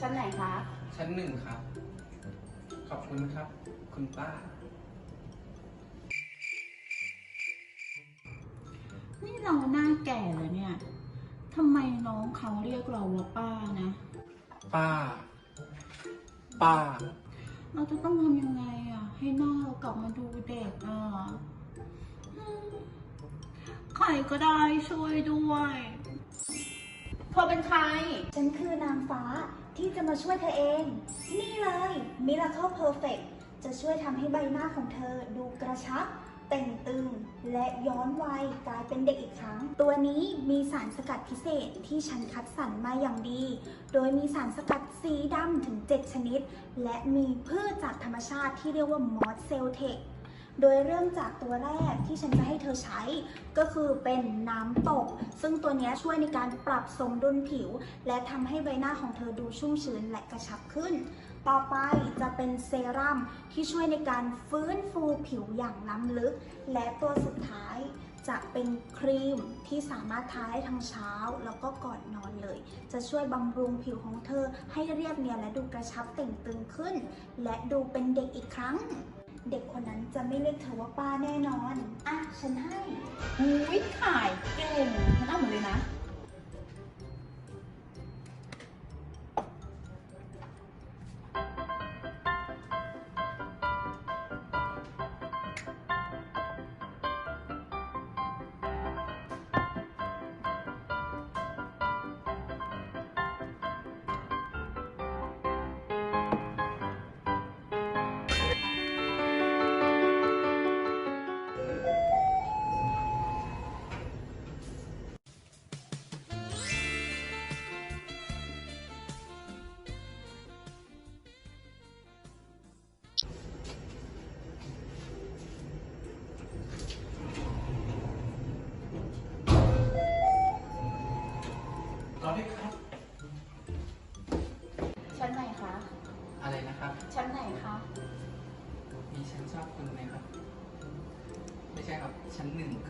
ชั้นไหนคะ ชั้นหนึ่งครับ ขอบคุณครับ คุณป้า นี่เราหน้าแก่แล้วเนี่ยทำไมน้องเขาเรียกเราว่าป้านะ ป้า ป้า เราจะต้องทำยังไงอะ ให้หน้าเรากลับมาดูเด็กอะอืมใครก็ได้ช่วยด้วยเธอเป็นใคร ฉันคือนางฟ้า ที่จะมาช่วยเธอเอง นี่เลย Miracle Perfect จะช่วยทำให้ใบหน้าของเธอดูกระชับเต่งตึง และย้อนวัยกลายเป็นเด็กอีกครั้ง ตัวนี้มีสารสกัดพิเศษที่ฉันคัดสรรมาอย่างดี โดยมีสารสกัดสีดำถึง 7 ชนิด และมีพืชจากธรรมชาติที่เรียกว่ามอสเซลเทค โดยเริ่มจากตัวแรกที่ฉันจะให้เธอใช้ ก็คือเป็นน้ำตก ซึ่งตัวนี้ช่วยในการปรับสมดุลผิว และทำให้ใบหน้าของเธอดูชุ่มชื้นและกระชับขึ้น ต่อไปจะเป็นเซรั่มที่ช่วยในการฟื้นฟูผิวอย่างล้ำลึก และตัวสุดท้ายจะเป็นครีมที่สามารถทาได้ทั้งเช้าแล้วก็ก่อนนอนเลย จะช่วยบำรุงผิวของเธอให้เรียบเนียนและดูกระชับเต่งตึงขึ้น และดูเป็นเด็กอีกครั้ง เด็กคนนั้นจะไม่เรียกเธอว่าป้าแน่นอน อะ ฉันให้อุ้ยขายเก่ง รอด้วยครับ ชั้นไหนคะ อะไรนะครับ ชั้นไหนคะ มีชั้นชอบคุณไหมครับ ไม่ใช่ครับ ชั้นหนึ่งครับ